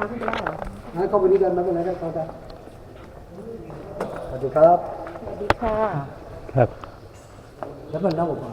ช้าขึ้นไปได้เหรองั้นเข้าไปนี่กันไม่เป็นไรครับเข้าได้สวัสดีครับ สวัสดีค่ะ ครับ แล้วมันเน่าเปล่า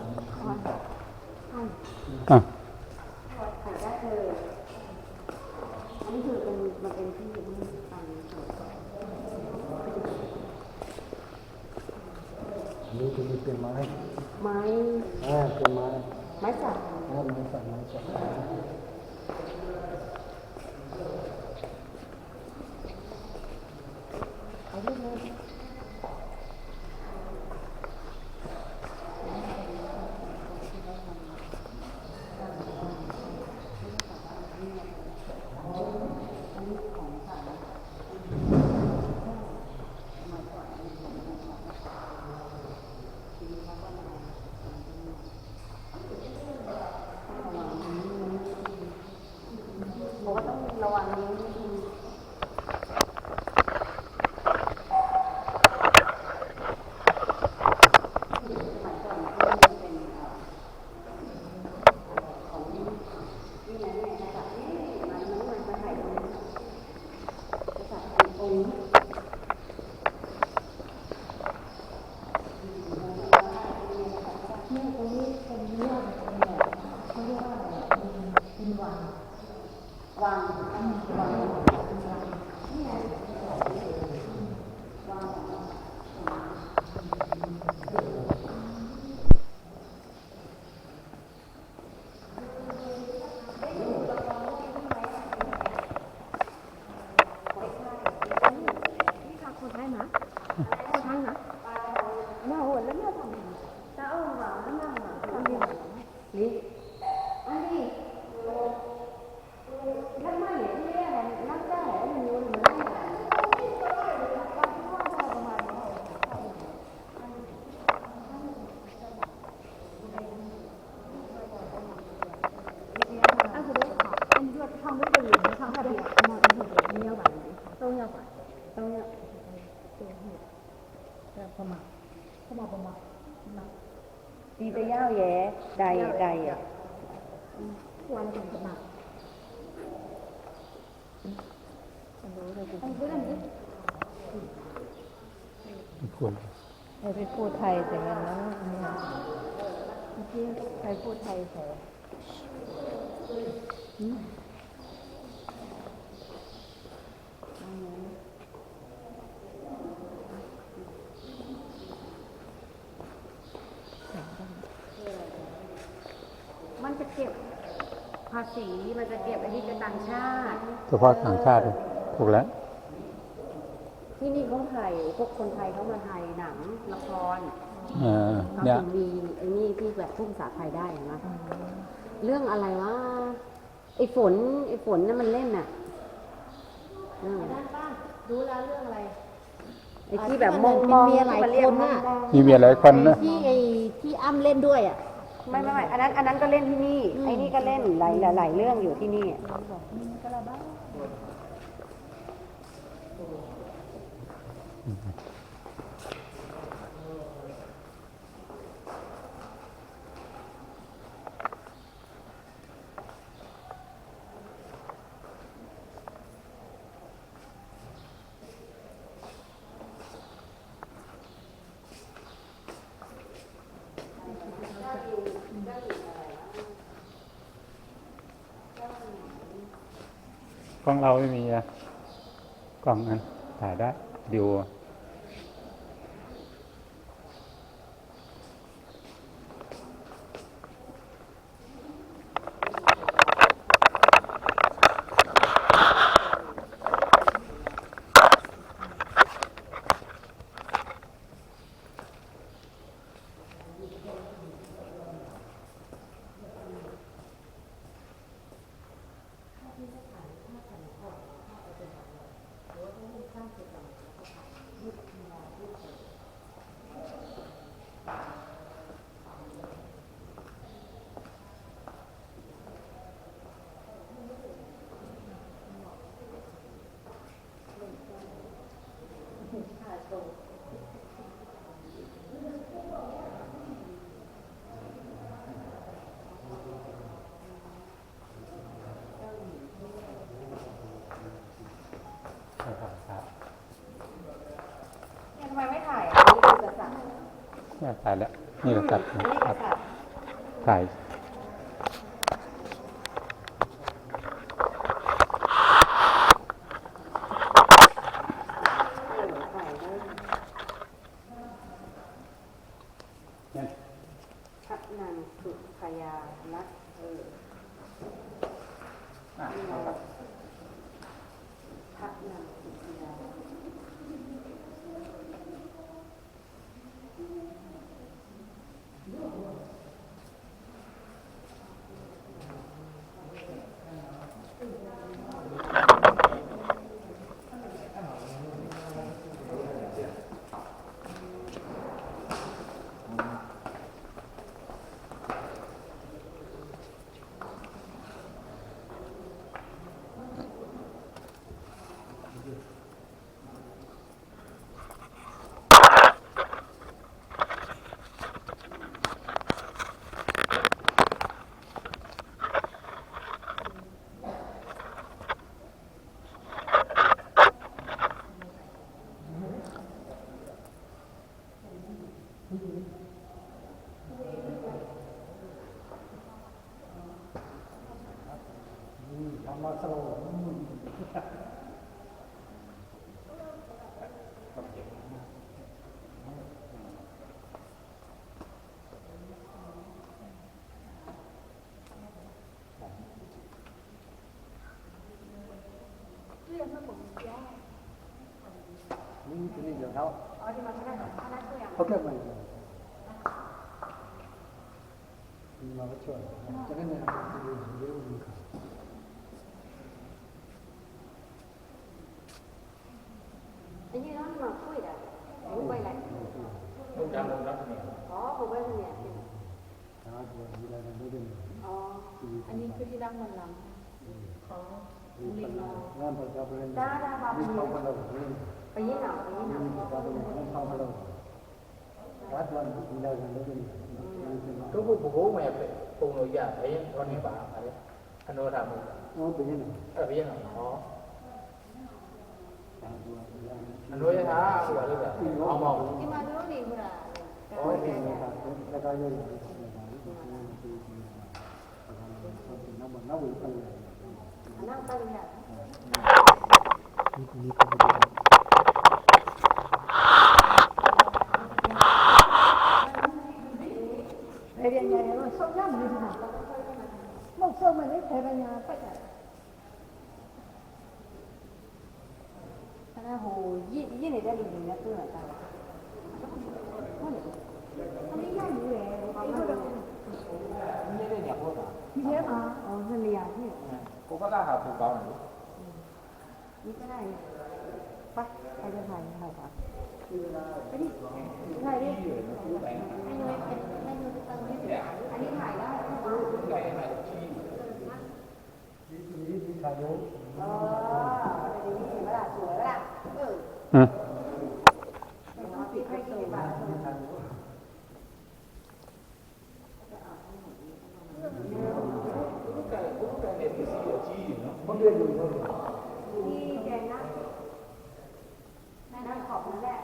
ได้ได้อะวันถึงพม่ารู้เลยคุณพูดอะไรควรไปพูดไทยแต่กันแล้วเนี่ยเมื่อกี้ใครพูดไทยแถวมันจะเก็บภา ษีมันจะเก็บไอ้ที่จะต่างชาติเฉพาะต่างชาติถูกแล้ว ที่นี่เขาถ่ายพวกคนไทยเขามาถ่ายหนังละครเออเขาเนี่ยถึงมีไอ้นี่ที่แบบพูดภาษาไทยได้เห็นะเรื่องอะไรวะไอ้ฝนไอ้ฝนนั่นมันเล่นน่ะเรื่องอะไรรู้แล้วเรื่องอะไรไอ้ที่แบบมองมองมีหลายคนน่ะมีเมียหลายคนนะที่ไอ้ที่อ้ำเล่นด้วยอะ ไม่ไม่ไม่อันนั้นอันนั้นก็เล่นที่นี่ไอ้นี่ก็เล่นหลายหลายหลายเรื่องอยู่ที่นี่ กล้องเราไม่มีอะกล้องนั้นถ่ายได้ดูอ่ะถ่ายแล้ว นี่ก็ตัดอันนี้คก็รับสับถ่าย 드리죠. 나와. 어디 먼저 하나씩 포켓몬. 이마 그렇죠. 작은 애들 배우니까. 이제 한 번만 보이다. 못 보이라. 공장 공장이야. 어, 공장이야. 아, 그거 일하는 노래는. 어. 아니, 그게 당만 남. 어. Đã đã bao nhiêu? Bây giờ nào, bây giờ nào. Đã tuần thì đâu rồi đấy. Tôi cũng bố mẹ phải cùng người già thấy con này bà phải. Anh nói làm gì? Nó bây giờ nào? À bây giờ nào? Nó. Anh nói hả? Gọi là ông ông. Nhưng mà nó đi mà. Ôi, cái cái cái cái ဒီထဲမှာဟိုနှစ်နေရာရှိတယ် ก็ก็ได้ได้บามีบีเข้ามาเรานี่ไปยี่หนาวไปยี่หนาวมีปะจำเลยเข้ามาเรานมีได้เงินได้เงินทุกผู้ผู้แม่ปรุงหนูอยากไอ้ตอนนี้ถ่าอะไรอันโนทำโอ้เป็นยังไงเออพี่ยังอ๋อตามอย่างอันโนจะท้าหัวเลยแบบเอามองที่มาดูนี่คุณอะโอ้ยเป็นยังไงแล้วก็เยออย่างนี้น้ำมันน้ำมันไปเลย นั่งไปเลย นี่นี่ก็ไม่ได้ เรียนยังไงว่าส่งน้ำมือถือบอกส่งมาได้ใช้ปัญญาไปไหนคณะโหยี่ยี่ไหนได้ดีนะตัวไหนตาอันนี้ย่าอยู่เลยเขาไม่ได้ ไม่ได้เนี่ยพวกอะ พี่เลี้ยงอ๋ออ๋อนั่นเรียนที่ กูก็ได้หาผู้เก่าหน่อย นี่ก็ได้ไปไปจะถ่ายถ่ายครับไปดิถ่ายดิ ให้ยูเป็นให้ยูไปเติมที่สุด อันนี้ถ่ายได้ นี่นี่ขายเยอะ เออดีนี่เห็นไหมล่ะสวยไหมล่ะเออ อืม เอาปิดให้กี่บาท เขาเรียนอยู่เท่าไหร่ นี่แกงนะนั่นขอบนั่นแหละ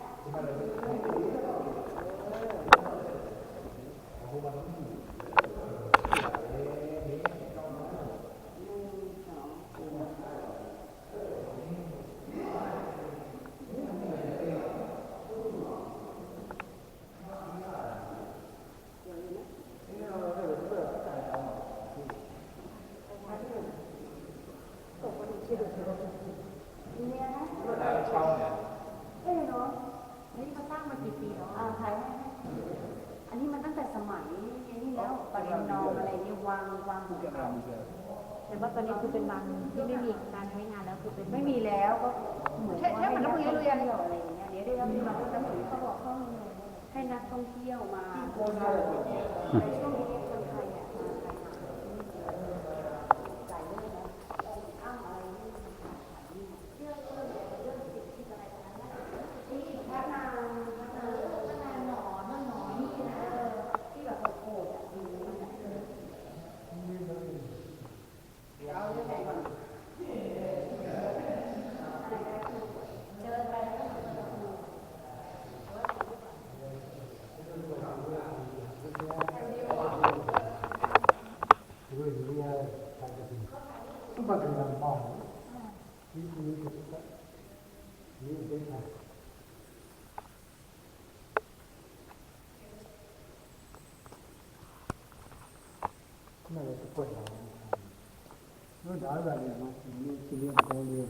เนี่ยนะ เช่าเนี่ย เอ้ยเนาะ นี่เขาสร้างมากี่ปีแล้ว อ่าถ่ายให้อันนี้มันตั้งแต่สมัยนี่แล้วปริญญาอะไรนี่วางวางหัว แต่ว่าตอนนี้คือเป็นบางที่ไม่มีการใช้งานแล้วคือเป็นไม่มีแล้วก็เหมือนว่าให้นักท่องเที่ยวอะไรอย่างเงี้ยเดี๋ยวได้รับมาตั้งแต่เหมือนเขาบอกเขาให้นักท่องเที่ยวมา ခဏလေးပွက်လာတို့ဒါကလည်းမဒီဒီလေးကောင်းလေး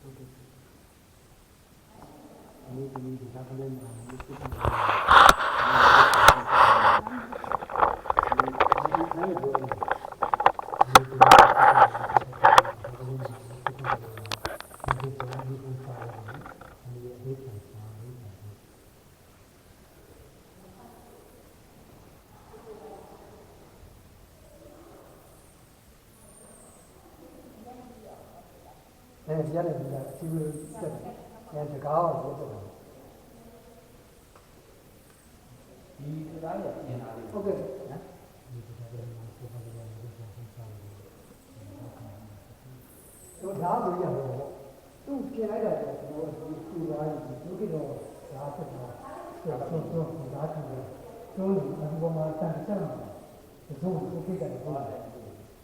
ဟုတ်ကဲ့ဒီဒီဒီကလည်း Mens gjennom det figurene mente gaver og det Okay. Yeah. So now we have to get out of it. We do right. We do it all. That's it. So so so that's it. So I'm going to stand up. So okay, that's it.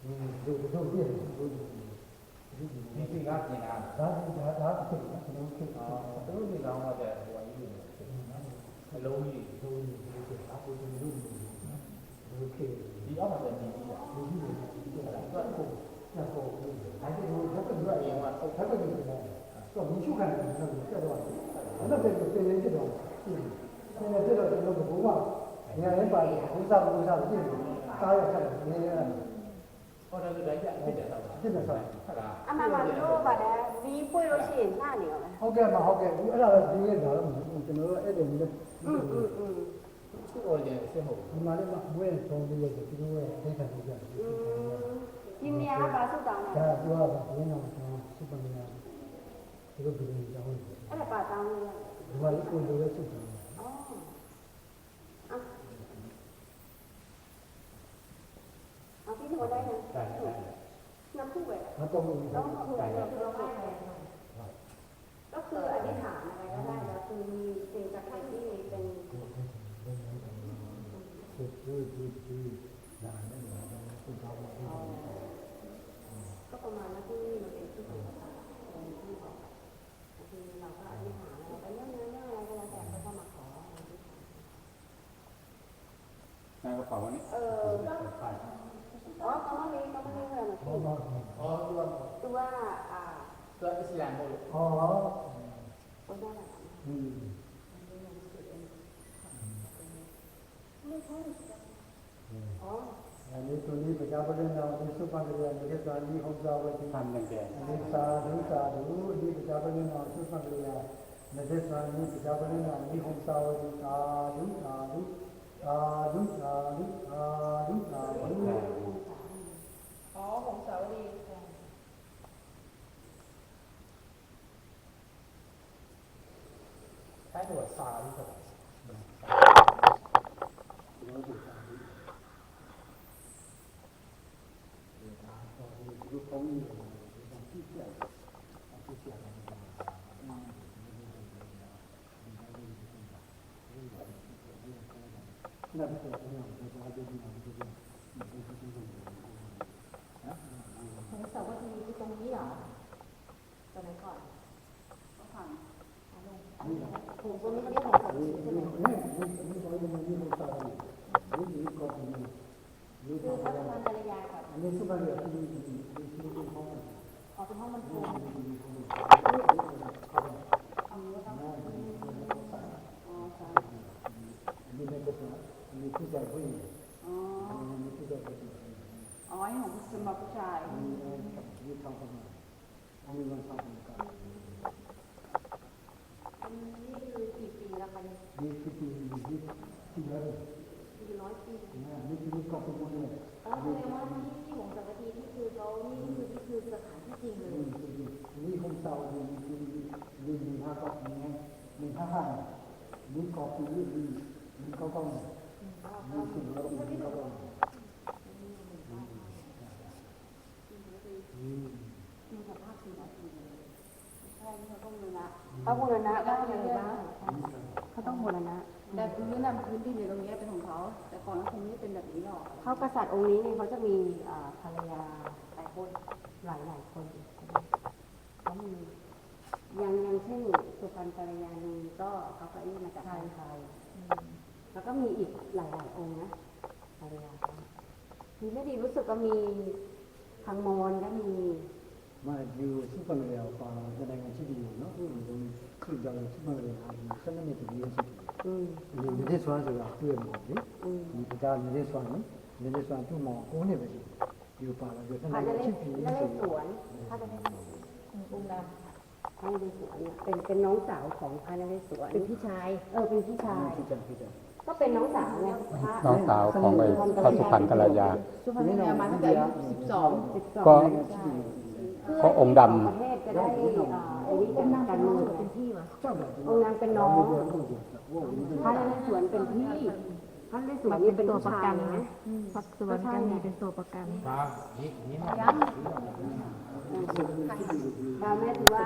Mm. So so yeah. ဒီကိကပြင်လာတာဒါဒါဒါဖြစ်တာသူတို့ဖြစ်တာသူတို့ဒီကောင်းတော့တဲ့ဟိုအကြီးတွေဖြစ်နေတာအလုံးကြီးသူတို့ဖြစ်တာကိုသူတို့လုပ်နေတာသူတို့ဖြစ်ဒီအောက်မှာတည်ပြီးတာသူတို့ဖြစ်တာတော့ကိုတော့ကိုအဲ့ဒီလိုဘက်ကဘက်ကရောအောက်ဘက်ကဘက်ကတော့မရှိခံတယ်ဆိုတော့ဆက်တော့တယ်အဲ့ဒါတဲ့တည်ရင်ဖြစ်တော့ဖြစ်တယ်ဖြစ်တော့ဒီလိုကဘုရားဉာဏ်နဲ့ပါတယ်ဘုရားဘုရားဖြစ်တယ်ကားရဆက်တယ်နေရတယ်ဟောတယ်ဒါကြအဖြစ်တယ်တော့ ပြင်နေဆိုင် ဟုတ်လား အမှန်ပါလို့ပါတယ်ဒီပွေလို့ရှိရင်နှာနေရောလေ ဟုတ်ကဲ့ပါဟုတ်ကဲ့အဲ့ဒါလည်းဒီရတာတော့ကျွန်တော်အဲ့ဒါမျိုး อืมอืมอืม သူ့ origin အစ်မဟုတ် ဒီမှာလည်းမွေးဆုံးပြီးရဒီလိုရဲ့ဒိဋ္ဌာန်ကြီးရတယ် อืมဒီနေရာကပါစုတောင်း ဒါ တာ ပြောတာဘယ်တော့မှစပမနာဒီလိုပြည်နေကြအောင် အဲ့ဒါပါတောင်းလို့ရ ဒီမှာကိုလိုရဲစုတယ် ဩအာအပြီးတော့ นับผู้เวทแล้วต้องต้ใงเผื่อเราเราได้แล้ก็คืออธิษฐานอะไรก็ได้แล้วคือมีสิ่งศักดิ์ อันนี้ตัวนี้พระเจ้าก็เล่นเราในสุพรรณบุรีในเทศกาลนี้ของเราไปที่ทำกันแก่อันนี้สาธุสาธุนี่พระเจ้าก็เล่นเราสุพรรณบุรีในเทศกาลนี้พระเจ้าก็เล่นเรานี่ของเราไปที่สาธุสาธุสาธุสาธุสาธุสาธุอ๋อของสาวดี สาวดีคือตรงนี้เหรอตอนนั้นก่อนถูกตรงนี้เขาเรียกของสามีใช่ไหมเนี่นี่ราจะมีมุสารีนี่นี่ก็เป็นนี่คือพ ระนภรรยากับอันนี้สุภาพบุรุษที่นี่ที่นี่ที่ห้องออกเป็นห้องบรรทุกอ๋อค่ะนี่ไม่ก็เป็นนี่ที่จะพูดอ๋อนี่ที่จะพูดอ๋อนี่ของสมบัติผู้ชายนี่นี่ทำกันมาอันนี้มันทำกันอันนี้คือกี่ปีแล้วคะเนี่ยนี่ที่ที่ที่ที่รกี่ร้อยปีนะนี่ที่ก็เป็นคนเนี่ย อ๋อแสดงว่าที่ที่ของสาวดีนี่คือเขานี่คือนี่คือสถานที่จริงเลยนี่คงเศร้านี่นี่นี่นี่ห้าก็นี่นี่ห้าห้านี่ก็คือนี่นี่ก็ต้องนี่สิ่งเรานี่ก็ต้องมีสภาพสี่ร้อยปีเลยใช่เขาต้องบูรณะเขาบูรณะบ้างอะไรบ้างเขาต้องบูรณะ แต่พื้นน่พื้นดินอยู่ตรงนี้เป็นของเขา แต่ก่อนเขาคงไม่ได้เป็นแบบนี้หรอกพรากษัตริย์องค์นี้เนี่ยเขาจะมีภรรยาหลายคนหลายหลายคนอีกเขามีย่างอย่างเช่นสุพรรณภรรยานีก็เขาก็อี้มาจากไทยไทยแล้วก็มีอีกหลายหลายองค์นะภรรยาเขาไม่ดีรู้สึกก็มีทางมอญก็มีมาอยู่สุพรรณเรียวก็แสดงว่まあ、いうスーパーの上は、นの、じゃないが、地理の、うん、รういう、รีが、スーパーの上は、あの、そんなに見えてる。 อยู่ในสวนสุราเพื่อนหมนี่มีประจานอยู่ในสวนนั้นี่ในสวนทุ่งหมอกโอ้เนี่ยไปอยู่ป่าเราอยู่ท่านในชิพีนี่สิสวนพระนเรศวรอุ้มดำพระนเรศวรเป็นเป็นน้องสาวของพานเรศวรเป็นพี่ชาย เออเป็นพี่ชายก็เป็นน้องสาวไงน้องสาวของไอ้พระสุพรรณกัลยาสุพรรณกัลยามาตั้งแต่สิบสองก็ เพราะองค์ดำ ประเทศจะได้อ่อไอ้นี่กันการเองเป็นพี่องนางเป็นน้องพระนเรสวนเป็นพี่พระนเรศวรนี่เป็นตัวประกันนะสัดสวนกันนี่เป็นตัวประกัน ดาวแม่ถือว่า